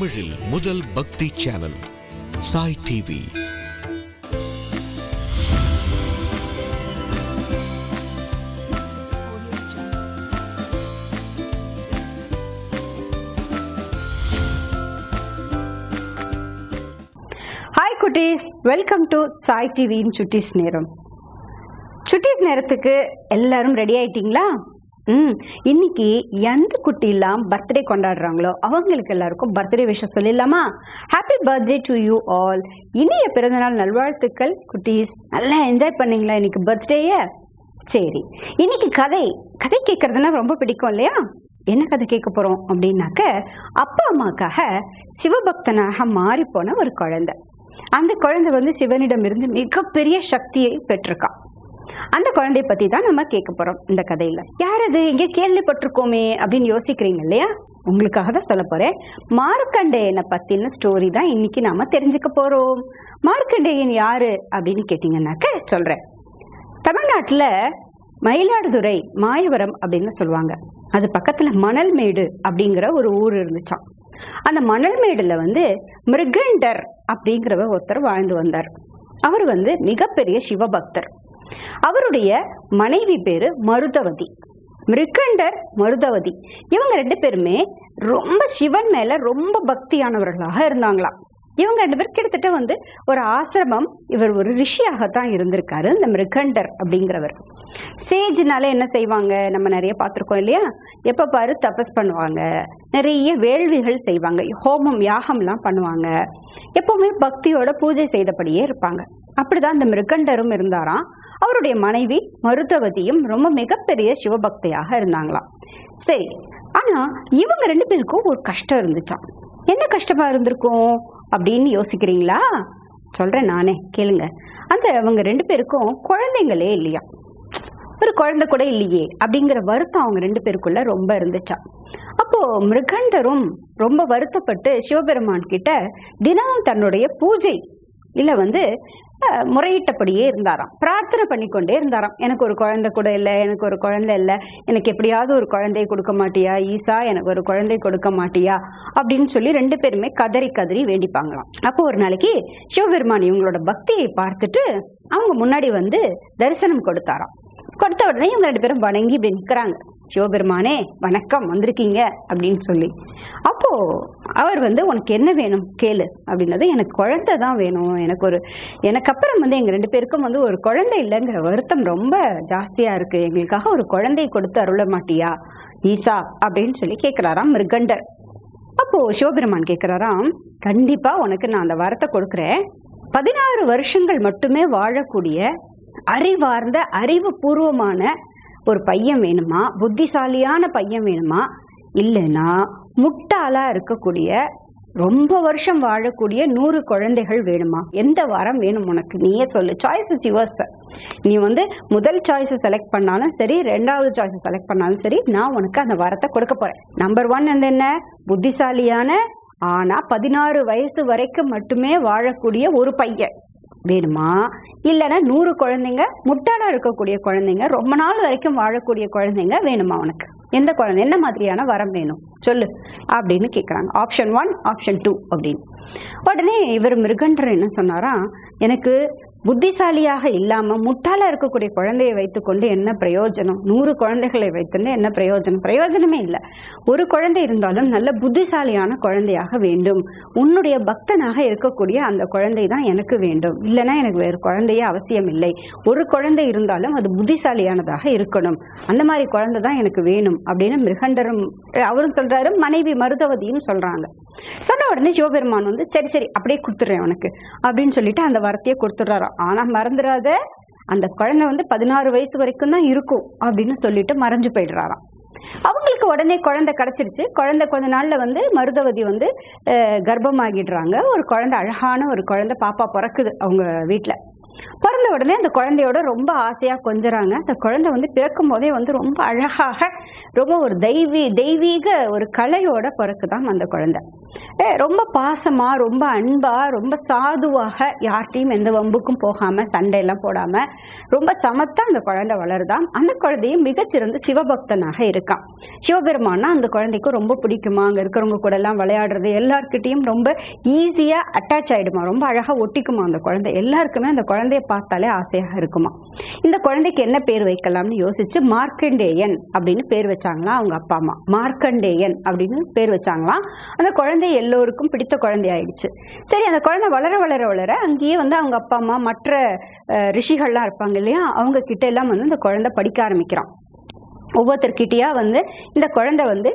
தமிழில் முதல் பக்தி சேனல் சாய் டிவி. ஹாய் குட்டீஸ். வெல்கம் டு சாய் டிவியின் சுட்டீஸ் நேரம். சுட்டீஸ் நேரத்துக்கு எல்லாரும் ரெடி ஆயிட்டீங்களா? ம். இன்னைக்கு எந்த குட்டிலாம் பர்த்டே கொண்டாடுறாங்களோ அவங்களுக்கு எல்லாருக்கும் பர்த்டே விஷயம் சொல்லிடலாமா? Happy birthday to you all இனிய பிறந்தநாள் நல்வாழ்த்துக்கள் குட்டீஸ். நல்லா என்ஜாய் பண்ணீங்களா இன்னைக்கு பர்த்டேய சரி. இன்னைக்கு கதை. கதை கேட்கறதுனா ரொம்ப பிடிக்கும் இல்லையா? என்ன கதை கேட்க போறோம் அப்படின்னாக்க அப்பா அம்மாக்காக சிவபக்தனாக மாறிப்போன ஒரு குழந்தை. அந்த குழந்தை வந்து சிவனிடம் இருந்து மிகப்பெரிய சக்தியை பெற்றிருக்கான் அந்த குழந்தைய பத்தி தான் நம்ம கேட்க போறோம் இந்த கதையில. யார் அது? எங்க கேள்விப்பட்டிருக்கோமே அப்படின்னு யோசிக்கிறீங்க இல்லையா? உங்களுக்காக தான் சொல்ல போறேன். மார்க்கண்டேயனை பத்தின ஸ்டோரி தான் இன்னைக்கு நாம தெரிஞ்சுக்க போறோம். மார்க்கண்டேயன் யாரு அப்படின்னு கேட்டீங்கன்னாக்க சொல்றேன். தமிழ்நாட்டுல மயிலாடுதுறை மாயவரம் அப்படின்னு சொல்லுவாங்க. அது பக்கத்துல மணல்மேடு அப்படிங்கிற ஒரு ஊர் இருந்துச்சாம். அந்த மணல்மேடில் வந்து மிருகண்டர் அப்படிங்கிறவர் ஒருத்தர் வாழ்ந்து வந்தார். அவர் வந்து மிகப்பெரிய சிவபக்தர். அவருடைய மனைவி பேரு மருதவதி. மிருகண்டர் மருதவதி. இவங்க ரெண்டு பேருமே ரொம்ப சிவன் மேல ரொம்ப பக்தியானவர்களாக இருந்தாங்களாம். இவங்க ரெண்டு பேர் கிட்டத்தட்ட வந்து ஒரு ஆசிரமம் இவர் ஒரு ரிஷியாகத்தான் இருந்திருக்காரு இந்த மிருகண்டர் அப்படிங்கிறவர். சேஜ்னால என்ன செய்வாங்க? நம்ம நிறைய பார்த்துருக்கோம் இல்லையா? எப்போ பாரு தபஸ் பண்ணுவாங்க. நிறைய வேள்விகள் செய்வாங்க. ஹோமம் யாகம்லாம் பண்ணுவாங்க. எப்பவுமே பக்தியோட பூஜை செய்தபடியே இருப்பாங்க. அப்படிதான் இந்த மிருகண்டரும் இருந்தாராம். அவருடைய மனைவி மருதவதியும் ரொம்ப மிகப்பெரிய சிவபக்தியாக இருந்தாங்களாம். சரி ஆனா இவங்க ரெண்டு பேருக்கும் ஒரு கஷ்டம் இருந்துச்சான் என்ன கஷ்டமா இருந்திருக்கும்? அப்படின்னு யோசிக்கிறீங்களா? சொல்றேன் நானே கேளுங்க. அந்த அவங்க ரெண்டு பேருக்கும் குழந்தைங்களே இல்லையா ஒரு குழந்தை கூட இல்லையே அப்படிங்கிற வருத்தம் அவங்க ரெண்டு பேருக்குள்ள ரொம்ப இருந்துச்சா அப்போ மிருகண்டரும் ரொம்ப வருத்தப்பட்டு சிவபெருமான் கிட்ட தினமும் தன்னுடைய பூஜை இல்ல வந்து முறையிட்டபடியே இருந்தாராம். பிரார்த்தனை பண்ணிக்கொண்டே இருந்தாராம். எனக்கு ஒரு குழந்தை கூட இல்லை எனக்கு ஒரு குழந்தை இல்லை எனக்கு எப்படியாவது ஒரு குழந்தையை கொடுக்க மாட்டியா? ஈசா எனக்கு ஒரு குழந்தை கொடுக்க மாட்டியா? அப்படின்னு சொல்லி ரெண்டு பேருமே கதறி கதறி வேண்டிப்பாங்களாம். அப்போ ஒரு நாளைக்கு சிவபெருமான் இவங்களோட பக்தியை பார்த்துட்டு அவங்க முன்னாடி வந்து தரிசனம் கொடுத்தாராம். கொடுத்த உடனே இவங்க ரெண்டு பேரும் வணங்கி இப்படி நிற்கிறாங்க சிவபெருமானே வணக்கம் வந்திருக்கீங்க அப்படின்னு சொல்லி. அப்போ அவர் வந்து உனக்கு என்ன வேணும்? கேளு அப்படின்னது எனக்கு குழந்தை தான் வேணும். எனக்கு ஒரு எனக்கு அப்புறம் வந்து எங்க ரெண்டு பேருக்கும் வந்து ஒரு குழந்தை இல்லைங்கிற வருத்தம் ரொம்ப ஜாஸ்தியா இருக்கு. எங்களுக்காக ஒரு குழந்தை கொடுத்து அருள மாட்டியா ஈசா அப்படின்னு சொல்லி கேட்கிறாராம் மிருகண்டர். அப்போ சிவபெருமான் கேட்கிறாராம் கண்டிப்பா உனக்கு நான் அந்த வரத்தை கொடுக்குறேன். பதினாறு வருஷங்கள் மட்டுமே வாழக்கூடிய அறிவார்ந்த அறிவு பூர்வமான ஒரு பையன் வேணுமா? புத்திசாலியான பையன் வேணுமா? இல்லைன்னா முட்டாளாக இருக்கக்கூடிய ரொம்ப வருஷம் வாழக்கூடிய நூறு குழந்தைகள் வேணுமா? எந்த வரம் வேணும் உனக்கு? நீயே சொல்லு. சாய்ஸ் இஸ் யுவர்ஸ் நீ வந்து முதல் சாய்ஸை செலக்ட் பண்ணாலும் சரி ரெண்டாவது சாய்ஸை செலக்ட் பண்ணாலும் சரி நான் உனக்கு அந்த வரத்தை கொடுக்க போறேன். நம்பர் ஒன் வந்து என்ன? புத்திசாலியான ஆனா பதினாறு வயசு வரைக்கும் மட்டுமே வாழக்கூடிய ஒரு பையன் வேணுமா? இல்லைன்னா நூறு குழந்தைங்க முட்டாளாக இருக்கக்கூடிய குழந்தைங்க ரொம்ப நாள் வரைக்கும் வாழக்கூடிய குழந்தைங்க வேணுமா உனக்கு? எந்த குழந்தை? என்ன மாதிரியான வரம் வேணும்? சொல்லு. அப்படின்னு கேட்குறாங்க ஆப்ஷன் ஒன் ஆப்ஷன் டூ அப்படின்னு. உடனே இவர் மிருகண்டர் என்ன சொன்னாரா எனக்கு புத்திசாலியாக இல்லாமல் முட்டாளாக இருக்கக்கூடிய குழந்தையை வைத்துக்கொண்டு என்ன பிரயோஜனம்? நூறு குழந்தைகளை வைத்துன்னு என்ன பிரயோஜனம்? பிரயோஜனமே இல்லை. ஒரு குழந்தை இருந்தாலும் நல்ல புத்திசாலியான குழந்தையாக வேண்டும். உன்னுடைய பக்தனாக இருக்கக்கூடிய அந்த குழந்தை தான் எனக்கு வேண்டும். இல்லைன்னா எனக்கு வேறு குழந்தையே அவசியம் இல்லை. ஒரு குழந்தை இருந்தாலும் அது புத்திசாலியானதாக இருக்கணும். அந்த மாதிரி குழந்தை தான் எனக்கு வேணும் அப்படின்னு மிருகண்டரும் அவரும் சொல்கிறாரு மனைவி மருதவதியும் சொல்கிறாங்க சொன்ன உடனே சிவபெருமான் வந்து சரி சரி அப்படியே கொடுத்துட்றேன் உனக்கு அப்படின்னு சொல்லிட்டு அந்த வரத்தையே கொடுத்துட்றாராம் ஆனால் மறந்துடாத அந்த குழந்தை வந்து பதினாறு வயசு வரைக்கும் தான் இருக்கும் அப்படின்னு சொல்லிட்டு மறைஞ்சு போயிடுறாராம். அவங்களுக்கு உடனே குழந்தை கிடைச்சிருச்சு. குழந்தை கொஞ்ச நாள்ல வந்து மருதவதி வந்து கர்ப்பமாகிடுறாங்க. ஒரு குழந்தை அழகான ஒரு குழந்தை பாப்பா பிறக்குது அவங்க வீட்டில் பிறந்த உடனே அந்த குழந்தையோட ரொம்ப ஆசையாக கொஞ்சறாங்க. அந்த குழந்தை வந்து பிறக்கும் போதே வந்து ரொம்ப அழகாக ரொம்ப ஒரு தெய்வீ தெய்வீக ஒரு கலையோட பிறக்குதான் அந்த குழந்தை. ஏ, ரொம்ப பாசமாக ரொம்ப அன்பாக ரொம்ப சாதுவாக யார்கிட்டையும் எந்த வம்புக்கும் போகாமல் சண்டையெல்லாம் போடாமல் ரொம்ப சமத்தாக அந்த குழந்தை வளருதான். அந்த குழந்தையும் மிகச்சிறந்த சிவபக்தனாக இருக்கான். சிவபெருமானா அந்த குழந்தைக்கும் ரொம்ப பிடிக்குமா? அங்கே இருக்கிறவங்க கூட எல்லாம் விளையாடுறது எல்லார்கிட்டையும் ரொம்ப ஈஸியாக அட்டாச் ஆகிடுமா ரொம்ப அழகாக ஒட்டிக்குமா அந்த குழந்தை? எல்லாருக்குமே அந்த குழந்தைய பார்த்தாலே ஆசையாக இருக்குமா? இந்த குழந்தைக்கு என்ன பேர் வைக்கலாம்னு யோசிச்சு மார்க்கண்டேயன் அப்படின்னு பேர் வச்சாங்களாம் அவங்க அப்பா அம்மா. மார்க்கண்டேயன் அப்படின்னு பேர் வச்சாங்களாம் அந்த குழந்தை எல்லோருக்கும் பிடித்த குழந்தை ஆயிடுச்சு. சரி அந்த குழந்தை வளர வளர வளர அங்கேயே வந்து அவங்க அப்பா அம்மா மற்ற ரிஷிகள்லாம் இருப்பாங்க இல்லையா? அவங்க கிட்ட எல்லாம் வந்து இந்த குழந்தை படிக்க ஆரம்பிக்கிறான். ஒவ்வொருத்தர்கிட்டயா வந்து இந்த குழந்தை வந்து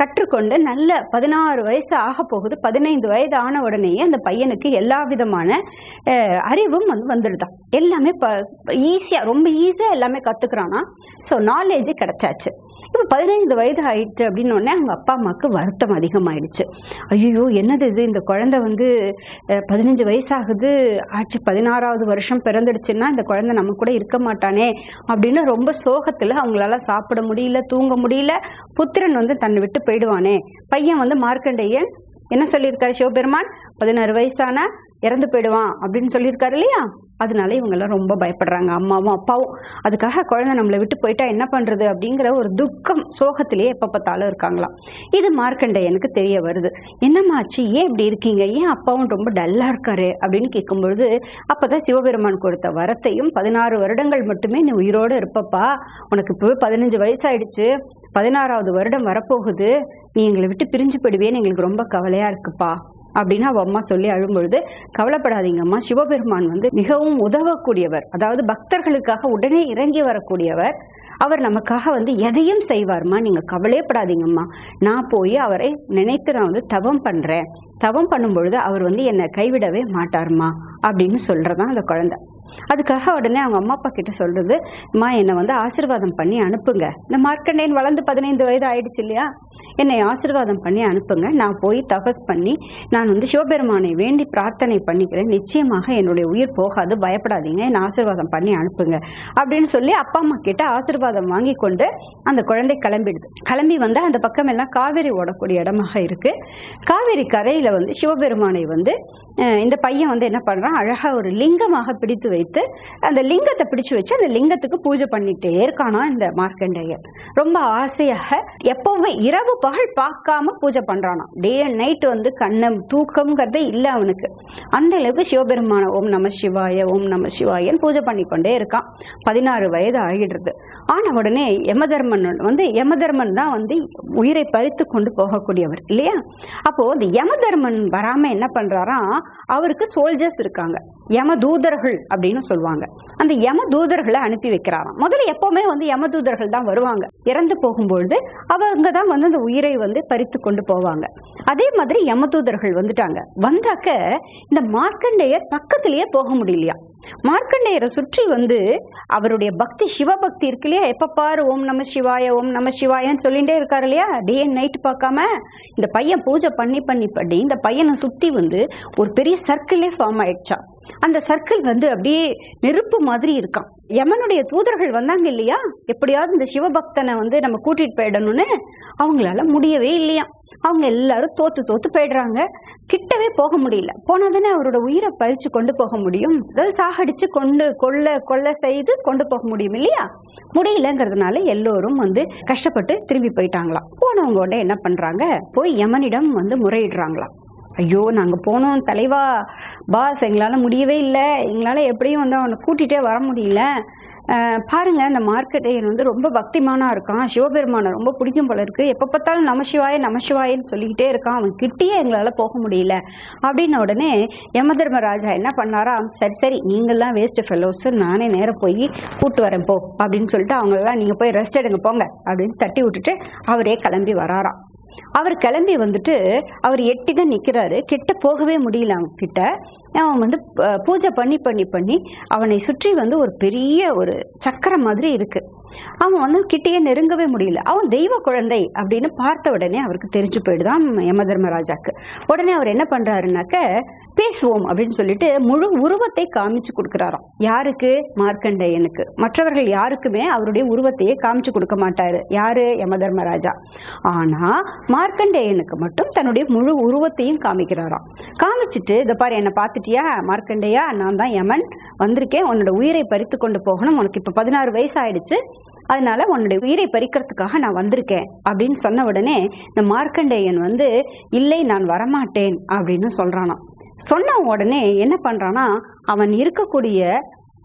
கற்றுக்கொண்டு நல்ல பதினாறு வயசு ஆக போகுது. பதினைந்து வயது ஆன உடனேயே அந்த பையனுக்கு எல்லா விதமான அறிவும் வந்து வந்துடுதான். எல்லாமே ப ஈஸியாக ரொம்ப ஈஸியாக எல்லாமே கற்றுக்குறானா ஸோ நாலேஜ் கிடச்சாச்சு. இப்போ பதினைந்து வயது ஆயிடுச்சு அப்படின்னு உடனே அவங்க அப்பா அம்மாவுக்கு வருத்தம் அதிகமாயிடுச்சு. ஐயோ என்னது இது? இந்த குழந்தை வந்து பதினஞ்சு வயசாகுது ஆச்சு பதினாறாவது வருஷம் பிறந்துடுச்சுன்னா இந்த குழந்தை நம்ம கூட இருக்க மாட்டானே அப்படின்னு ரொம்ப சோகத்தில் அவங்களால சாப்பிட முடியல தூங்க முடியல புத்திரன் வந்து தன்னை விட்டு போயிடுவானே. பையன் வந்து மார்க்கண்டேயன் என்ன சொல்லியிருக்காரு சிவபெருமான்? பதினாறு வயசான இறந்து போயிடுவான் அப்படின்னு சொல்லியிருக்காரு இல்லையா? அதனால இவங்கெல்லாம் ரொம்ப பயப்படுறாங்க அம்மாவும் அப்பாவும். அதுக்காக குழந்தை நம்மளை விட்டு போயிட்டா என்ன பண்ணுறது அப்படிங்கிற ஒரு துக்கம் சோகத்திலேயே எப்போ பார்த்தாலும் இருக்காங்களாம். இது மார்க்கண்டேயனுக்கு தெரிய வருது. என்னம்மாச்சு ஏன் இப்படி இருக்கீங்க? ஏன் அப்பாவும் ரொம்ப டல்லாக இருக்காரு? அப்படின்னு கேட்கும்பொழுது அப்போ தான் சிவபெருமான் கொடுத்த வரத்தையும் பதினாறு வருடங்கள் மட்டுமே நீ உயிரோடு இருப்பப்பா. உனக்கு இப்போ பதினஞ்சு வயசாயிடுச்சு. பதினாறாவது வருடம் வரப்போகுது. நீ எங்களை விட்டு பிரிஞ்சு போயிடுவேன்னு எங்களுக்கு ரொம்ப கவலையாக இருக்குப்பா. அப்படின்னு அவ அம்மா சொல்லி அழும்பொழுது கவலைப்படாதீங்கம்மா சிவபெருமான் வந்து மிகவும் உதவக்கூடியவர். அதாவது பக்தர்களுக்காக உடனே இறங்கி வரக்கூடியவர். அவர் நமக்காக வந்து எதையும் செய்வார்மா? நீங்க கவலையப்படாதீங்கம்மா. நான் போய் அவரை நினைத்து நான் வந்து தவம் பண்றேன். தவம் பண்ணும்பொழுது அவர் வந்து என்னை கைவிடவே மாட்டார்மா? அப்படின்னு சொல்றதான் அந்த குழந்தை. அதுக்காக உடனே அவங்க அம்மா அப்பா கிட்ட சொல்றது அம்மா என்னை வந்து ஆசீர்வாதம் பண்ணி அனுப்புங்க. இந்த மார்க்கண்டேயன் வளர்ந்து பதினைந்து வயது ஆயிடுச்சு இல்லையா? என்னை ஆசீர்வாதம் பண்ணி அனுப்புங்க. நான் போய் தபஸ் பண்ணி நான் வந்து சிவபெருமானை வேண்டி பிரார்த்தனை பண்ணிக்கிறேன். நிச்சயமாக என்னுடைய உயிர் போகாது. பயப்படாதீங்க. என்னை ஆசீர்வாதம் பண்ணி அனுப்புங்க. அப்படின்னு சொல்லி அப்பா அம்மா கிட்ட ஆசீர்வாதம் வாங்கி கொண்டு அந்த குழந்தை கிளம்பிடுது. கிளம்பி வந்து அந்த பக்கம் எல்லாம் காவேரி ஓடக்கூடிய இடமாக இருக்கு. காவேரி கரையில வந்து சிவபெருமானை வந்து இந்த பையன் வந்து என்ன பண்ணுறான் அழகாக ஒரு லிங்கமாக பிடித்து வைத்து அந்த லிங்கத்தை பிடிச்சு வச்சு அந்த லிங்கத்துக்கு பூஜை பண்ணிட்டே இருக்கானா இந்த மார்க்கண்டேயர் ரொம்ப ஆசையாக எப்போவுமே இரவு பகல் பார்க்காம பூஜை பண்ணுறானா டே அண்ட் நைட் வந்து கண்ணம் தூக்கம்ங்கிறதே இல்லை அவனுக்கு. அந்த அளவுக்கு சிவபெருமான ஓம் நம சிவாய ஓம் நம சிவாயன்னு பூஜை பண்ணி கொண்டே இருக்கான். பதினாறு வயது ஆகிடுறது. ஆன உடனே யமதர்மன் வந்து யமதர்மன் தான் வந்து உயிரை பறித்து கொண்டு போகக்கூடியவர் இல்லையா? அப்போது இந்த யமதர்மன் வராமல் என்ன பண்ணுறாராம் அவருக்கு சோல்ஜர்ஸ் இருக்காங்க. யம தூதர்கள் அப்படின்னு சொல்லுவாங்க. அந்த யம தூதர்களை அனுப்பி வைக்கிறாராம். முதல்ல எப்பவுமே வந்து யம தூதர்கள் தான் வருவாங்க. இறந்து போகும்பொழுது அவங்க தான் வந்து அந்த உயிரை வந்து பறித்து கொண்டு போவாங்க. அதே மாதிரி யம தூதர்கள் வந்துட்டாங்க. வந்தாக்க இந்த மார்க்கண்டேயர் பக்கத்திலேயே போக முடியலையா? மார்க்கண்டேயரை சுற்றி வந்து அவருடைய பக்தி சிவபக்தி இருக்கு இல்லையா? எப்ப பாரு ஓம் நம சிவாய ஓம் நம சிவாயன்னு சொல்லிட்டே இருக்காரு இல்லையா? டே அண்ட் நைட் பார்க்காம இந்த பையன் பூஜை பண்ணி பண்ணி பண்ணி இந்த பையனை சுத்தி வந்து ஒரு பெரிய சர்க்கிளே ஃபார்ம் ஆயிடுச்சா அந்த சர்க்கிள் வந்து அப்படியே நெருப்பு மாதிரி இருக்கான் யமனுடைய தூதர்கள் வந்தாங்க இல்லையா? எப்படியாவது இந்த சிவபக்தனை வந்து நம்ம கூட்டிட்டு போயிடணும்னு அவங்களால முடியவே இல்லையா அவங்க எல்லாரும் தோத்து தோத்து போயிடுறாங்க. கிட்டவே போக முடியல. போனாதானே அவரோட உயிரை பறிச்சு கொண்டு போக முடியும். அதாவது சாகடிச்சு கொண்டு கொல்ல கொல்ல செய்து கொண்டு போக முடியும் இல்லையா? முடியலங்கிறதுனால எல்லோரும் வந்து கஷ்டப்பட்டு திரும்பி போயிட்டாங்களாம். போனவங்க உடனே என்ன பண்றாங்க? போய் யமனிடம் வந்து முறையிடுறாங்களாம். ஐயோ நாங்கள் போனோம் தலைவா. பாஸ் எங்களால் முடியவே இல்லை. எங்களால் எப்படியும் வந்து அவனை கூட்டிகிட்டே வர முடியல. பாருங்கள் பாருங்க இந்த மார்க்கெட்டையன் வந்து ரொம்ப பக்திமானா இருக்கான். சிவபெருமானை ரொம்ப பிடிக்கும் போல இருக்கு. எப்போ பார்த்தாலும் நமசிவாய நமசிவாயன்னு சொல்லிக்கிட்டே இருக்கான். அவன் கிட்டேயே எங்களால் போக முடியல. அப்படின்ன உடனே யமதர்மராஜா என்ன பண்ணாரா? சரி சரி நீங்கள்லாம் வேஸ்ட் ஃபெலோஸ் நானே நேராக போய் கூட்டு வரேன் போ அப்படின்னு சொல்லிட்டு அவங்களெல்லாம் நீங்கள் போய் ரெஸ்ட் எடுங்க போங்க அப்படின்னு தட்டி விட்டுட்டு அவரே கிளம்பி வராராம் அவர் கிளம்பி வந்துட்டு அவர் எட்டி தான் நிற்கிறாரு கிட்ட போகவே முடியல அவங்க கிட்ட அவன் வந்து ப- பூஜை பண்ணி பண்ணி பண்ணி அவனை சுற்றி வந்து ஒரு பெரிய ஒரு சக்கரம் மாதிரி இருக்கு. அவன் வந்து கிட்டேயே நெருங்கவே முடியல. அவன் தெய்வ குழந்தை அப்படின்னு பார்த்த உடனே அவருக்கு தெரிஞ்சு போயிடுதான் யம தர்மராஜாக்கு உடனே அவர் என்ன பண்றாருனாக்க பேசுவோம் அப்படின்னு சொல்லிட்டு முழு உருவத்தை காமிச்சு கொடுக்குறாராம். யாருக்கு? மார்க்கண்டேயனுக்கு. மற்றவர்கள் யாருக்குமே அவருடைய உருவத்தையே காமிச்சு கொடுக்க மாட்டாரு. யாரு? யம தர்மராஜா ஆனா மார்க்கண்டேயனுக்கு மட்டும் தன்னுடைய முழு உருவத்தையும் காமிக்கிறாராம். காமிச்சிட்டு இதை பாரு என்னை பார்த்துட்டியா? மார்க்கண்டையா? நான் தான் யமன். வந்திருக்கேன். உன்னோட உயிரை பறித்து கொண்டு போகணும். உனக்கு இப்போ பதினாறு வயசு ஆயிடுச்சு அதனால உன்னுடைய உயிரை பறிக்கிறதுக்காக நான் வந்திருக்கேன். அப்படின்னு சொன்ன உடனே இந்த மார்க்கண்டேயன் வந்து இல்லை நான் வரமாட்டேன். அப்படின்னு சொல்றானான் சொன்ன உடனே என்ன பண்றானா அவன் இருக்கக்கூடிய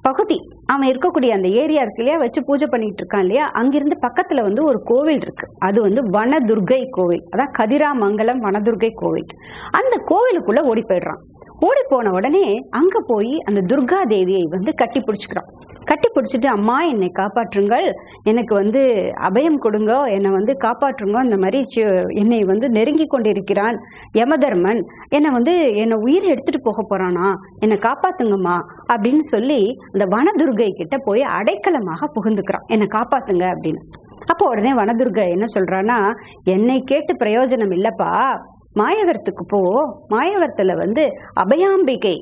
பகுதி. அவன் இருக்கக்கூடிய அந்த ஏரியா இருக்கு இல்லையா? வச்சு பூஜை பண்ணிட்டு இருக்கான் இல்லையா? அங்கிருந்து பக்கத்துல வந்து ஒரு கோவில் இருக்கு. அது வந்து வனதுர்கை கோவில். அதான் கதிராமங்கலம் வனதுர்கை கோவில். அந்த கோவிலுக்குள்ள ஓடி போயிடுறான். ஓடி போன உடனே அங்க போய் அந்த துர்கா தேவியை வந்து கட்டி பிடிச்சுக்கிறான். கட்டி பிடிச்சிட்டு அம்மா என்னை காப்பாற்றுங்கள். எனக்கு வந்து அபயம் கொடுங்க. என்னை வந்து காப்பாற்றுங்க. இந்த மாதிரி என்னை வந்து நெருங்கி கொண்டிருக்கிறான் யமதர்மன். என்னை வந்து என்னை உயிர் எடுத்துட்டு போக போறானா? என்னை காப்பாத்துங்கம்மா. அப்படின்னு சொல்லி அந்த வனதுர்கை கிட்ட போய் அடைக்கலமாக புகுந்துக்கிறான். என்னை காப்பாத்துங்க. அப்படின்னு. அப்போ உடனே வனதுர்கை என்ன சொல்கிறான்னா என்னை கேட்டு பிரயோஜனம் இல்லப்பா. மாயவரத்துக்கு போ. மாயவரத்துல வந்து அபயாம்பிகை.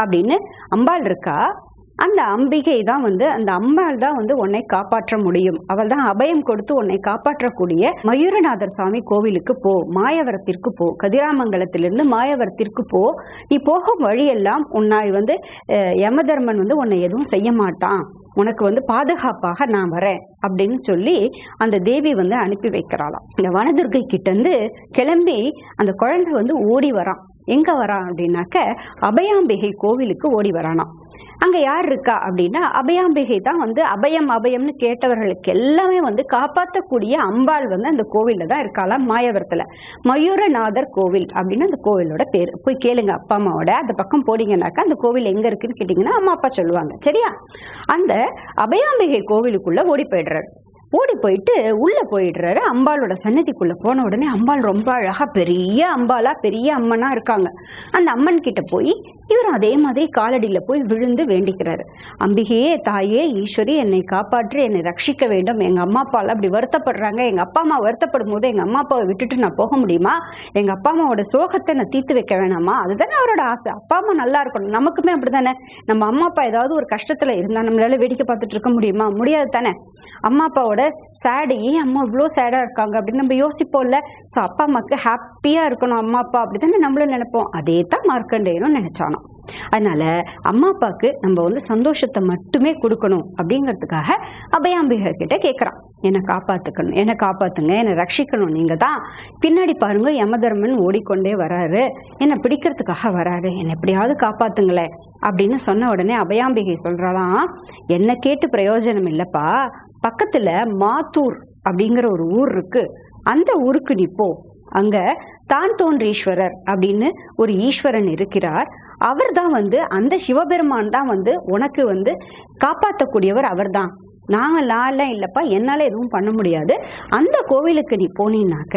அப்படின்னு அம்பாள் இருக்கா? அந்த அம்பிகை தான் வந்து அந்த அம்மாள் தான் வந்து உன்னை காப்பாற்ற முடியும். அவள் தான் அபயம் கொடுத்து உன்னை காப்பாற்றக்கூடிய மயூரநாதர் சுவாமி கோவிலுக்கு போ மாயவரத்திற்கு போ கதிராமங்கலத்திலிருந்து மாயவரத்திற்கு போ. நீ போகும் வழியெல்லாம் உன்னை வந்து யமதர்மன் வந்து உன்னை எதுவும் செய்ய மாட்டான். உனக்கு வந்து பாதுகாப்பாக நான் வரேன் அப்படின்னு சொல்லி அந்த தேவி வந்து அனுப்பி வைக்கிறாளாம். இந்த வனதுர்கை கிட்டேருந்து கிளம்பி அந்த குழந்தை வந்து ஓடி வரான். எங்க வரான் அப்படின்னாக்க அபயாம்பிகை கோவிலுக்கு ஓடி வரானாம். அங்கே யார் இருக்கா அப்படின்னா அபயாம்பிகை தான் வந்து அபயம் அபயம்னு கேட்டவர்களுக்கு எல்லாமே வந்து காப்பாற்றக்கூடிய அம்பாள் வந்து அந்த கோவிலில் தான் இருக்காளாம் மாயவரத்தில். மயூரநாதர் கோவில் அப்படின்னு அந்த கோவிலோட பேர். போய் கேளுங்க அப்பா அம்மாவோட. அந்த பக்கம் போனீங்கன்னாக்கா அந்த கோவில் எங்கே இருக்குன்னு கேட்டிங்கன்னா அம்மா அப்பா சொல்லுவாங்க. சரியா? அந்த அபயாம்பிகை கோவிலுக்குள்ளே ஓடி போயிடுறாரு. ஓடி போயிட்டு உள்ளே போயிடுறாரு. அம்பாளோட சன்னதிக்குள்ளே போன உடனே அம்பாள் ரொம்ப அழகாக பெரிய அம்பாளாக பெரிய அம்மனாக இருக்காங்க. அந்த அம்மன் கிட்ட போய் இவர் அதே மாதிரி காலடியில் போய் விழுந்து வேண்டிக்கிறாரு. அம்பிகையே தாயே ஈஸ்வரி என்னை காப்பாற்றி என்னை ரட்சிக்க வேண்டும். எங்கள் அம்மா அப்பாலாம் அப்படி வருத்தப்படுறாங்க. எங்கள் அப்பா அம்மா வருத்தப்படும் போது எங்கள் அம்மா அப்பாவை விட்டுட்டு நான் போக முடியுமா? எங்கள் அப்பா அம்மாவோட சோகத்தை நான் தீர்த்து வைக்க வேணாமா? அதுதானே அவரோட ஆசை. அப்பா அம்மா நல்லா இருக்கணும். நமக்குமே அப்படி தானே நம்ம அம்மா அப்பா ஏதாவது ஒரு கஷ்டத்தில் இருந்தால் நம்மளால வேடிக்கை பார்த்துட்டு இருக்க முடியுமா? முடியாது தானே. அம்மா அப்பாவோட சேடு ஏன் அம்மா இவ்வளோ சேடாக இருக்காங்க? அப்படின்னு நம்ம யோசிப்போம்ல. ஸோ அப்பா அம்மாவுக்கு ஹாப்பியாக இருக்கணும். அம்மா அப்பா அப்படி தானே நம்மளும் நினைப்போம். அதே தான் மார்க்கண்டேயனும் நினச்சானோ அதனால அம்மா அப்பாவுக்கு நம்ம வந்து சந்தோஷத்தை மட்டுமே கொடுக்கணும் அப்படிங்கிறதுக்காக அபயாம்பிகை கிட்ட கேட்குறான் என்னை காப்பாற்றுக்கணும் என்னை காப்பாற்றுங்க என்னை ரட்சிக்கணும். நீங்கள் தான் பின்னாடி பாருங்க யமதர்மன் ஓடிக்கொண்டே வராரு. என்னை பிடிக்கிறதுக்காக வராரு. என்னை எப்படியாவது காப்பாற்றுங்களேன் அப்படின்னு சொன்ன உடனே அபயாம்பிகை சொல்றாளாம். என்னை கேட்டு பிரயோஜனம் இல்லைப்பா. பக்கத்துல மாத்தூர் அப்படிங்கிற ஒரு ஊர் இருக்கு. அந்த ஊருக்கு நீ போ. அங்க தான் தோன்றீஸ்வரர் அப்படின்னு ஒரு ஈஸ்வரன் இருக்கிறார். அவர் தான் வந்து அந்த சிவபெருமான் தான் வந்து உனக்கு வந்து காப்பாற்றக்கூடியவர் அவர்தான். நாங்கள் நான்லாம் இல்லைப்பா என்னால் எதுவும் பண்ண முடியாது. அந்த கோவிலுக்கு நீ போனீன்னாக்க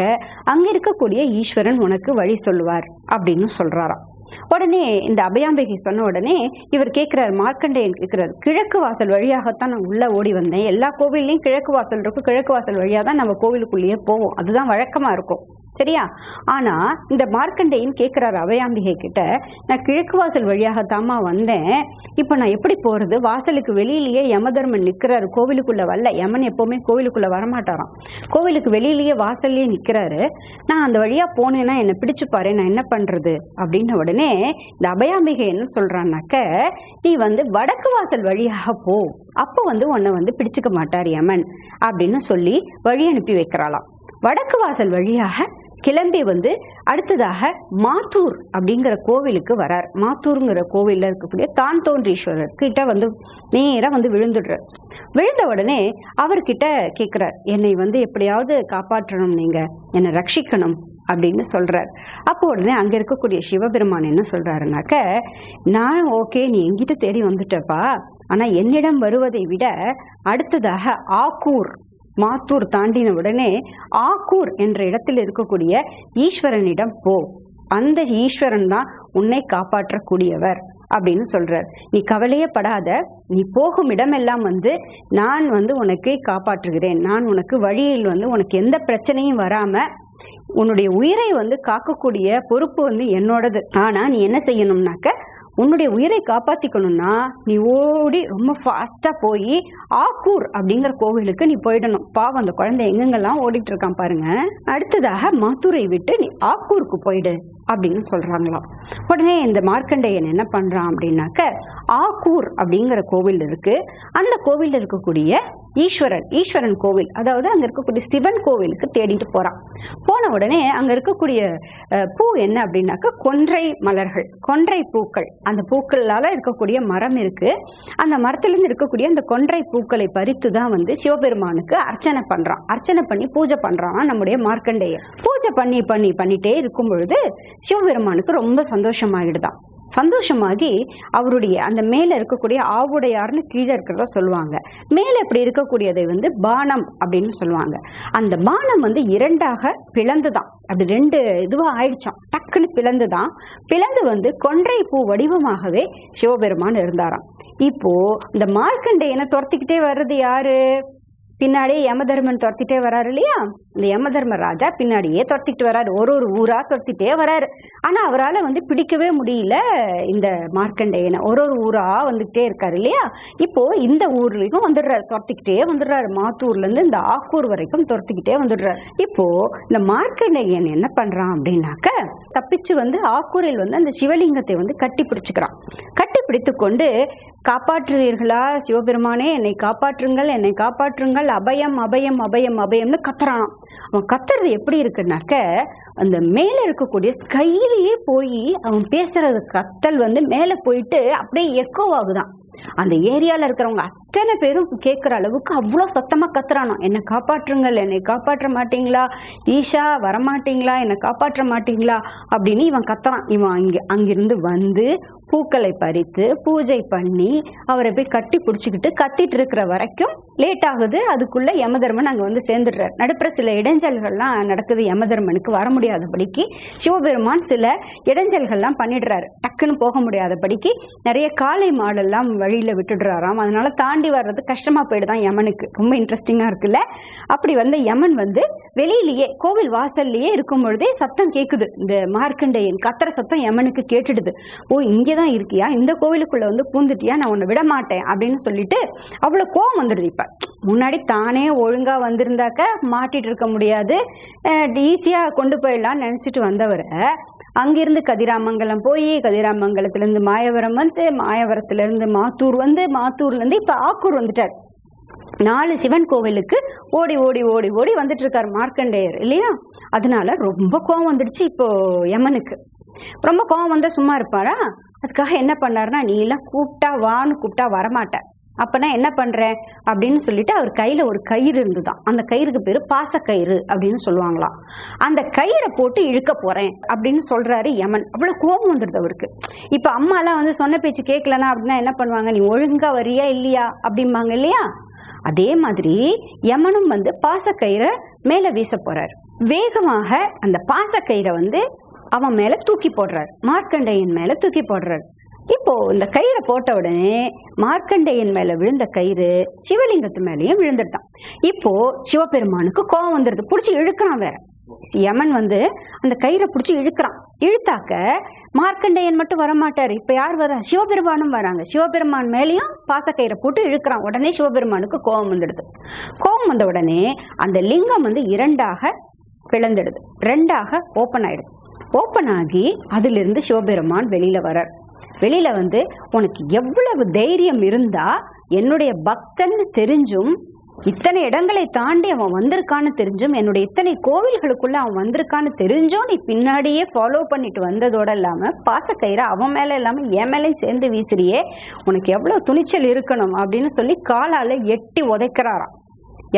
அங்கே இருக்கக்கூடிய ஈஸ்வரன் உனக்கு வழி சொல்லுவார் அப்படின்னு சொல்கிறாராம் உடனே இந்த அபயாம்பிகை சொன்ன உடனே இவர் கேட்கிறார் மார்க்கண்டேயன் கேட்கிறார் கிழக்கு வாசல் வழியாகத்தான் நான் உள்ளே ஓடி வந்தேன். எல்லா கோவில்லையும் கிழக்கு வாசல் இருக்கும். கிழக்கு வாசல் வழியாக தான் நம்ம கோவிலுக்குள்ளேயே போவோம். அதுதான் வழக்கமா இருக்கும். சரியா? ஆனா இந்த மார்க்கண்டேயன் கேட்கிறார் அபயாம்பிகை கிட்ட நான் கிழக்கு வாசல் வழியாகத்தாம்மா வந்தேன். இப்போ நான் எப்படி போறது? வாசலுக்கு வெளியிலேயே யமதர்மன் நிக்கிறாரு. கோவிலுக்குள்ள வரல. யமன் எப்பவுமே கோவிலுக்குள்ள வரமாட்டாராம். கோவிலுக்கு வெளியிலேயே வாசல்லையே நிக்கிறாரு. நான் அந்த வழியா போனேன்னா என்னை பிடிச்சு பாரு. நான் என்ன பண்றது? அப்படின்ன உடனே இந்த அபயாம்பிகை என்ன சொல்றான்னாக்க நீ வந்து வடக்கு வாசல் வழியாக போ. அப்போ வந்து உன்னை வந்து பிடிச்சுக்க மாட்டார் யமன். அப்படின்னு சொல்லி வழி அனுப்பி வைக்கிறாளாம். வடக்கு வாசல் வழியாக கிளம்பி வந்து அடுத்ததாக மாத்தூர் அப்படிங்கிற கோவிலுக்கு வரார். மாத்தூருங்கிற கோவில்ல இருக்கக்கூடிய தான் தோன்றீஸ்வரர் கிட்ட வந்து நேராக வந்து விழுந்துடுறார். விழுந்த உடனே அவர்கிட்ட கேட்குறார் என்னை வந்து எப்படியாவது காப்பாற்றணும் நீங்கள் என்னை ரட்சிக்கணும் அப்படின்னு சொல்கிறார் அப்போ உடனே அங்கே இருக்கக்கூடிய சிவபெருமான் என்ன சொல்கிறாருனாக்க நான் ஓகே நீ எங்கிட்ட தேடி வந்துட்டப்பா. ஆனால் என்னிடம் வருவதை விட அடுத்ததாக ஆக்கூர் மாத்தூர் தாண்டின உடனே ஆக்கூர் என்ற இடத்தில் இருக்கக்கூடிய ஈஸ்வரனிடம் போ. அந்த ஈஸ்வரன் தான் உன்னை காப்பாற்றக்கூடியவர் அப்படின்னு சொல்றார். நீ கவலையே படாத. நீ போகும் இடமெல்லாம் வந்து நான் வந்து உனக்கு காப்பாற்றுகிறேன். நான் உனக்கு வழியில் வந்து உனக்கு எந்த பிரச்சனையும் வராம உன்னுடைய உயிரை வந்து காக்கக்கூடிய பொறுப்பு வந்து என்னோடது. ஆனா நீ என்ன செய்யணும்னாக்க உன்னுடைய உயிரை காப்பாற்றிக்கணும்னா நீ ஓடி ரொம்ப ஃபாஸ்ட்டாக போய் ஆக்கூர் அப்படிங்கிற கோவிலுக்கு நீ போயிடணும். பாவம் அந்த குழந்தை எங்கெங்கெல்லாம் ஓடிட்டு இருக்கான் பாருங்க. அடுத்ததாக மதுரை விட்டு நீ ஆக்கூருக்கு போயிடு அப்படின்னு சொல்கிறாங்களாம் உடனே இந்த மார்க்கண்டேயன் என்ன பண்ணுறான் அப்படின்னாக்க ஆக்கூர் அப்படிங்கிற கோவில் இருக்கு. அந்த கோவிலில் இருக்கக்கூடிய ஈஸ்வரன் ஈஸ்வரன் கோவில் அதாவது அங்க இருக்கக்கூடிய சிவன் கோவிலுக்கு தேடிட்டு போறான். போன உடனே அங்க இருக்கக்கூடிய பூ என்ன அப்படின்னாக்க கொன்றை மலர்கள் கொன்றை பூக்கள். அந்த பூக்களால இருக்கக்கூடிய மரம் இருக்கு. அந்த மரத்திலிருந்து இருக்கக்கூடிய அந்த கொன்றை பூக்களை பறித்து தான் வந்து சிவபெருமானுக்கு அர்ச்சனை பண்றான். அர்ச்சனை பண்ணி பூஜை பண்றான் நம்முடைய மார்க்கண்டேயர். பூஜை பண்ணி பண்ணி பண்ணிட்டே இருக்கும் பொழுது சிவபெருமானுக்கு ரொம்ப சந்தோஷமாகிடுதான் சந்தோஷமாகி அவருடைய அந்த மேலே இருக்கக்கூடிய ஆவுடையார்னு கீழே இருக்கிறத சொல்லுவாங்க. மேலே இப்படி இருக்கக்கூடியதை வந்து பானம் அப்படின்னு சொல்லுவாங்க. அந்த பானம் வந்து இரண்டாக பிளந்துதான். அப்படி ரெண்டு இதுவாக ஆயிடுச்சாம். டக்குன்னு பிளந்து தான் பிளந்து வந்து கொன்றை பூ வடிவமாகவே சிவபெருமான் இருந்தாராம். இப்போ இந்த மார்க்கண்டேயனை துரத்திக்கிட்டே வர்றது யாரு? பின்னாடியே யமதர்மன் துரத்திட்டே வராரு இல்லையா? இந்த யமதர்ம ராஜா பின்னாடியே துரத்திட்டு வராரு. ஒரு ஒரு ஊரா துரத்திட்டே வராரு. ஆனா அவரால் வந்து பிடிக்கவே முடியல இந்த மார்க்கண்டேயனை. ஒரு ஒரு ஊரா வந்துகிட்டே இருக்காரு இல்லையா? இப்போ இந்த ஊர்லேயும் வந்துடுறாரு. துரத்திக்கிட்டே வந்துடுறாரு. மாத்தூர்ல இருந்து இந்த ஆக்கூர் வரைக்கும் துரத்திக்கிட்டே வந்துடுறாரு. இப்போ இந்த மார்க்கண்டேயன் என்ன பண்றான் அப்படின்னாக்க தப்பிச்சு வந்து ஆக்கூரில் வந்து அந்த சிவலிங்கத்தை வந்து கட்டி பிடிச்சுக்கிறான். கட்டி பிடித்து கொண்டு காப்பாற்றுவீர்களா சிவபெருமானே? என்னை காப்பாற்றுங்கள் என்னை காப்பாற்றுங்கள். அபயம் அபயம் அபயம் அபயம்னு கத்துறானாம். அவன் கத்துறது எப்படி இருக்குன்னாக்க அந்த மேலே இருக்கக்கூடிய ஸ்கையிலேயே போய் அவன் பேசுறது கத்தல் வந்து மேலே போயிட்டு அப்படியே எக்கோ ஆகுதான். அந்த ஏரியாவில் இருக்கிறவங்க அத்தனை பேரும் கேட்குற அளவுக்கு அவ்வளோ சத்தமாக கத்துறானோ. என்னை காப்பாற்றுங்கள் என்னை காப்பாற்ற மாட்டீங்களா? ஈஷா வரமாட்டீங்களா? என்னை காப்பாற்ற மாட்டீங்களா? அப்படின்னு இவன் கத்துறான். இவன் அங்கே அங்கிருந்து வந்து பூக்களை பறித்து பூஜை பண்ணி அவரை போய் கட்டி பிடிச்சிக்கிட்டு கத்திட்டு இருக்கிற வரைக்கும் லேட் ஆகுது. அதுக்குள்ள யமதர்மன் அங்கே வந்து சேர்ந்துடுறார். நடுப்புற சில இடைஞ்சல்கள்லாம் நடக்குது யமதர்மனுக்கு. வர முடியாதபடிக்கு சிவபெருமான் சில இடைஞ்சல்கள்லாம் பண்ணிடுறாரு. டக்குன்னு போக முடியாதபடிக்கு நிறைய காளை மாடெல்லாம் வழியில் விட்டுடுறாராம். அதனால தாண்டி வர்றது கஷ்டமாக போயிடுதான் யமனுக்கு. ரொம்ப இன்ட்ரெஸ்டிங்காக இருக்குல்ல? அப்படி வந்து யமன் வந்து வெளியிலேயே கோவில் வாசல்லையே இருக்கும் பொழுதே சத்தம் கேட்குது இந்த மார்க்கண்டேயன் கத்திர சத்தம் யமனுக்கு கேட்டுடுது. ஓ இங்கே தான் இருக்கியா? இந்த கோவிலுக்குள்ளே வந்து பூந்துட்டியா? நான் உன்னை விட மாட்டேன் அப்படின்னு சொல்லிட்டு அவ்வளோ கோவம் வந்துடுது இப்போ. முன்னாடி தானே ஒழுங்காக வந்திருந்தாக்க மாட்டிகிட்டு இருக்க முடியாது ஈஸியாக கொண்டு போயிடலாம்னு நினச்சிட்டு வந்தவரை அங்கிருந்து கதிராமங்கலம் போய் கதிராமங்கலத்துலேருந்து மாயவரம் வந்து மாயவரத்துலேருந்து மாத்தூர் வந்து மாத்தூர்லேருந்து இப்போ ஆக்கூர் வந்துட்டார். நாலு சிவன் கோவிலுக்கு ஓடி ஓடி ஓடி ஓடி வந்துட்டு இருக்கார் மார்க்கண்டேயர் இல்லையா? அதனால ரொம்ப கோவம் வந்துடுச்சு இப்போ யமனுக்கு. ரொம்ப கோவம் வந்தால் சும்மா இருப்பாரா? அதுக்காக என்ன பண்ணாருன்னா நீ எல்லாம் கூப்பிட்டா வான்னு கூப்பிட்டா வரமாட்டேன் அப்போ நான் என்ன பண்ணுறேன் அப்படின்னு சொல்லிட்டு அவர் கையில் ஒரு கயிறு இருந்துதான். அந்த கயிறுக்கு பேர் பாசக்கயிறு அப்படின்னு சொல்லுவாங்களாம். அந்த கயிறை போட்டு இழுக்க போகிறேன் அப்படின்னு சொல்கிறாரு யமன். அவ்வளோ கோபம் வந்துடுது அவருக்கு. இப்போ அம்மாலாம் வந்து சொன்ன பேச்சு கேட்கலனா அப்படின்னா என்ன பண்ணுவாங்க? நீ ஒழுங்காக வரியா இல்லையா? அப்படிம்பாங்க இல்லையா? அதே மாதிரி யமனும் வந்து பாசக்கயிறை மேலே வீச போகிறார் வேகமாக அந்த பாசக்கயிறை வந்து அவன் மேலே தூக்கி போடுறார். மார்க்கண்டேயன் மேலே தூக்கி போடுறார். இப்போ இந்த கயிறை போட்ட உடனே மார்க்கண்டேயன் மேல விழுந்த கயிறு சிவலிங்கத்து மேலேயும் விழுந்துட்டான். இப்போ சிவபெருமானுக்கு கோபம் வந்துடுது பிடிச்சி இழுக்கிறான் வேற. யமன் வந்து அந்த கயிறை பிடிச்சி இழுக்கிறான். இழுத்தாக்க மார்க்கண்டேயன் மட்டும் வரமாட்டாரு. இப்ப யார் வர? சிவபெருமானும் வராங்க. சிவபெருமான் மேலேயும் பாசக்கயிறை போட்டு இழுக்கிறான். உடனே சிவபெருமானுக்கு கோபம் வந்துடுது. கோபம் வந்த உடனே அந்த லிங்கம் வந்து இரண்டாக பிளந்துடுது. ரெண்டாக ஓப்பன் ஆயிடுது. ஓப்பன் ஆகி அதிலிருந்து சிவபெருமான் வெளியில வரார் வெளியில் வந்து உனக்கு எவ்வளவு தைரியம் இருந்தா என்னுடைய பக்தன்னு தெரிஞ்சும் இத்தனை இடங்களை தாண்டி அவன் வந்திருக்கான்னு தெரிஞ்சும் என்னுடைய இத்தனை கோவில்களுக்குள்ள அவன் வந்திருக்கான்னு தெரிஞ்சும் நீ பின்னாடியே ஃபாலோ பண்ணிட்டு வந்ததோட இல்லாமல் பாசக்கயிறை அவன் மேலே இல்லாமல் என் மேலேயும் சேர்ந்து வீசுறியே உனக்கு எவ்வளோ துணிச்சல் இருக்கணும்? அப்படின்னு சொல்லி காலால் எட்டி உதைக்கிறாராம்.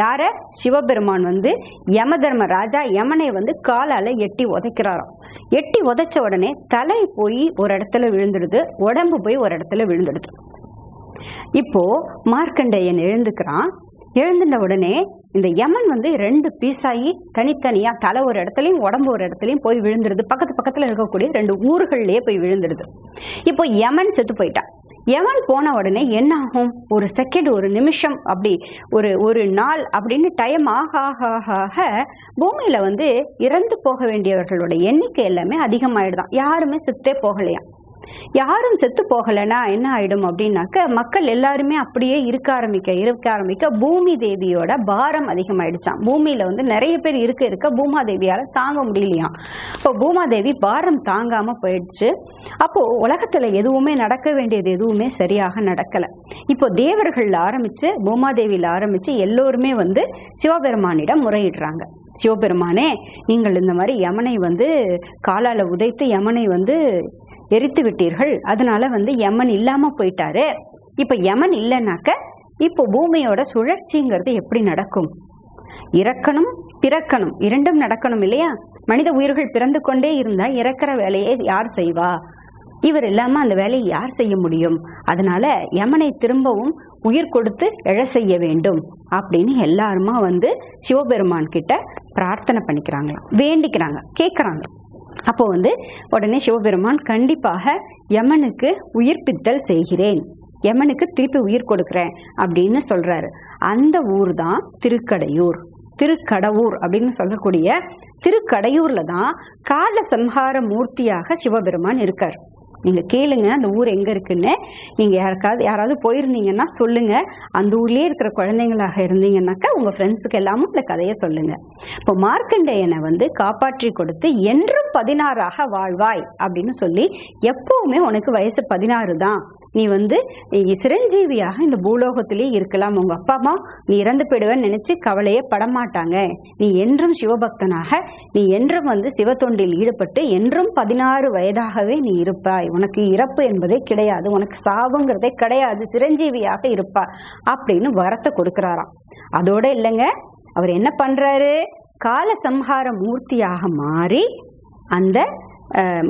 யார? சிவபெருமான் வந்து யமதர்ம ராஜா யமனை வந்து காலால எட்டி உதைக்கிறாராம். எட்டி உதைச்ச உடனே தலை போய் ஒரு இடத்துல விழுந்துடுது உடம்பு போய் ஒரு இடத்துல விழுந்துடுது. இப்போ மார்க்கண்டேயன் எழுந்துக்கிறான். எழுந்துட்ட உடனே இந்த யமன் வந்து ரெண்டு பீஸ் ஆகி தலை ஒரு இடத்துலையும் உடம்பு ஒரு இடத்துலையும் போய் விழுந்துருது பக்கத்து பக்கத்தில் இருக்கக்கூடிய ரெண்டு ஊர்கள்லேயே போய் விழுந்துடுது. இப்போ யமன் செத்து போயிட்டான் யமன் போன உடனே என்ன ஆகும் ஒரு செகண்ட் ஒரு நிமிஷம் அப்படி ஒரு ஒரு நாள் அப்படின்னு டைம் ஆக ஆக பூமியில வந்து இறந்து போக வேண்டியவர்களோட எண்ணிக்கை எல்லாமே அதிகமாயிடுதான். யாருமே செத்தே போகலையாம். யாரும் செத்து போகலைன்னா என்ன ஆயிடும் அப்படின்னாக்க மக்கள் எல்லாருமே அப்படியே இருக்க ஆரம்பிக்க இருக்க ஆரம்பிக்க பூமி தேவியோட பாரம் அதிகமாயிடுச்சாம். பூமியில வந்து நிறைய பேர் இருக்க இருக்க பூமாதேவியால தாங்க முடியலையாம். இப்போ பூமாதேவி பாரம் தாங்காம போயிடுச்சு. அப்போ உலகத்துல எதுவுமே நடக்க வேண்டியது எதுவுமே சரியாக நடக்கல. இப்போ தேவர்கள் ஆரம்பிச்சு பூமாதேவியில ஆரம்பிச்சு எல்லோருமே வந்து சிவபெருமானிடம் முறையிடுறாங்க. சிவபெருமானே நீங்கள் இந்த மாதிரி யமனை வந்து காலால உதைத்து யமனை வந்து எரித்து விட்டீர்கள். அதனால வந்து யமன் இல்லாம போயிட்டாரு. இப்ப யமன் இல்லைனாக்க இப்போ பூமியோட சுழற்சிங்கிறது எப்படி நடக்கும்? இறக்கணும் பிறக்கணும். இரண்டும் நடக்கணும் இல்லையா? மனித உயிர்கள் பிறந்து கொண்டே இருந்தா இறக்கிற வேலையை யார் செய்வா? இவர் இல்லாம அந்த வேலையை யார் செய்ய முடியும்? அதனால யமனை திரும்பவும் உயிர் கொடுத்து எழ செய்ய வேண்டும் அப்படின்னு எல்லாருமா வந்து சிவபெருமான் கிட்ட பிரார்த்தனை பண்ணிக்கிறாங்களாம். வேண்டிக்கிறாங்க. கேட்கறாங்க அப்போ வந்து உடனே சிவபெருமான் கண்டிப்பாக யமனுக்கு உயிர்ப்பித்தல் செய்கிறேன். யமனுக்கு திருப்பி உயிர் கொடுக்கிறேன் அப்படின்னு சொல்றாரு. அந்த ஊர் தான் திருக்கடையூர். திருக்கடவூர் அப்படின்னு சொல்லக்கூடிய திருக்கடையூர்ல தான் கால சம்ஹார மூர்த்தியாக சிவபெருமான் இருக்கார். நீங்கள் கேளுங்க அந்த ஊர் எங்கே இருக்குன்னு. நீங்கள் யாருக்காவது யாராவது போயிருந்தீங்கன்னா சொல்லுங்கள் அந்த ஊர்லேயே இருக்கிற குழந்தைங்களாக இருந்தீங்கன்னாக்கா உங்கள் ஃப்ரெண்ட்ஸுக்கு எல்லாமும் இந்த கதையை சொல்லுங்கள் இப்போ மார்க்கண்டேயனை வந்து காப்பாற்றி கொடுத்து என்றும் பதினாறாக வாழ்வாய் அப்படின்னு சொல்லி எப்போவுமே உனக்கு வயசு பதினாறு தான். நீ வந்து நீ சிரஞ்சீவியாக இந்த பூலோகத்திலே இருக்கலாம். உங்க அப்பா அம்மா நீ இறந்து போயிடுவேன்னு நினைச்சு கவலையே படமாட்டாங்க. நீ என்றும் சிவபக்தனாக நீ என்றும் வந்து சிவத்தொண்டில் ஈடுபட்டு என்றும் பதினாறு வயதாகவே நீ இருப்பாய். உனக்கு இறப்பு என்பதே கிடையாது. உனக்கு சாவுங்கிறதே கிடையாது. சிரஞ்சீவியாக இருப்பா அப்படின்னு வரத்தை கொடுக்கிறாராம். அதோட இல்லைங்க. அவர் என்ன பண்றாரு? கால சம்ஹார மூர்த்தியாக மாறி அந்த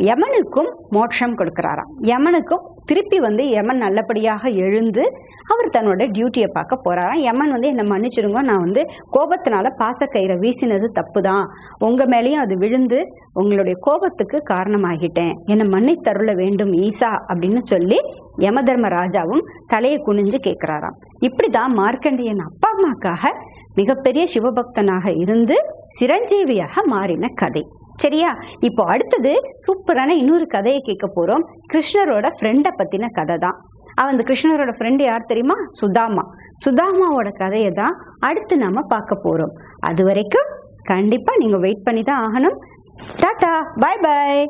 யமனுக்கும் மோட்சம் கொடுக்கிறாராம். யமனுக்கும் திருப்பி வந்து யமன் நல்லபடியாக எழுந்து அவர் தன்னோட டியூட்டியை பார்க்க போகிறாராம் யமன் வந்து என்னை மன்னிச்சிருங்க நான் வந்து கோபத்தினால பாசக்கயிறை வீசினது தப்பு தான் உங்கள் மேலேயும் அது விழுந்து உங்களுடைய கோபத்துக்கு காரணமாகிட்டேன். என்னை மன்னித்தருள வேண்டும் ஈசா அப்படின்னு சொல்லி யமதர்ம ராஜாவும் தலையை குனிஞ்சு கேட்குறாராம் இப்படி தான் மார்க்கண்டியன் அப்பா அம்மாக்காக மிகப்பெரிய சிவபக்தனாக இருந்து சிரஞ்சீவியாக மாறின கதை. சரியா? இப்போ அடுத்தது சூப்பரான இன்னொரு கதையை கேட்க போகிறோம் கிருஷ்ணரோட ஃப்ரெண்டை பற்றின கதை தான். அவன் அந்த கிருஷ்ணரோட ஃப்ரெண்டு யார் தெரியுமா? சுதாமா. சுதாமாவோட கதையை தான் அடுத்து நாம் பார்க்க போகிறோம் அது வரைக்கும் கண்டிப்பாக நீங்கள் வெயிட் பண்ணி தான் ஆகணும். டாட்டா பை பாய்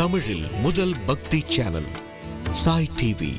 தமிழில் முதல் பக்தி சேனல் சாய் டிவி.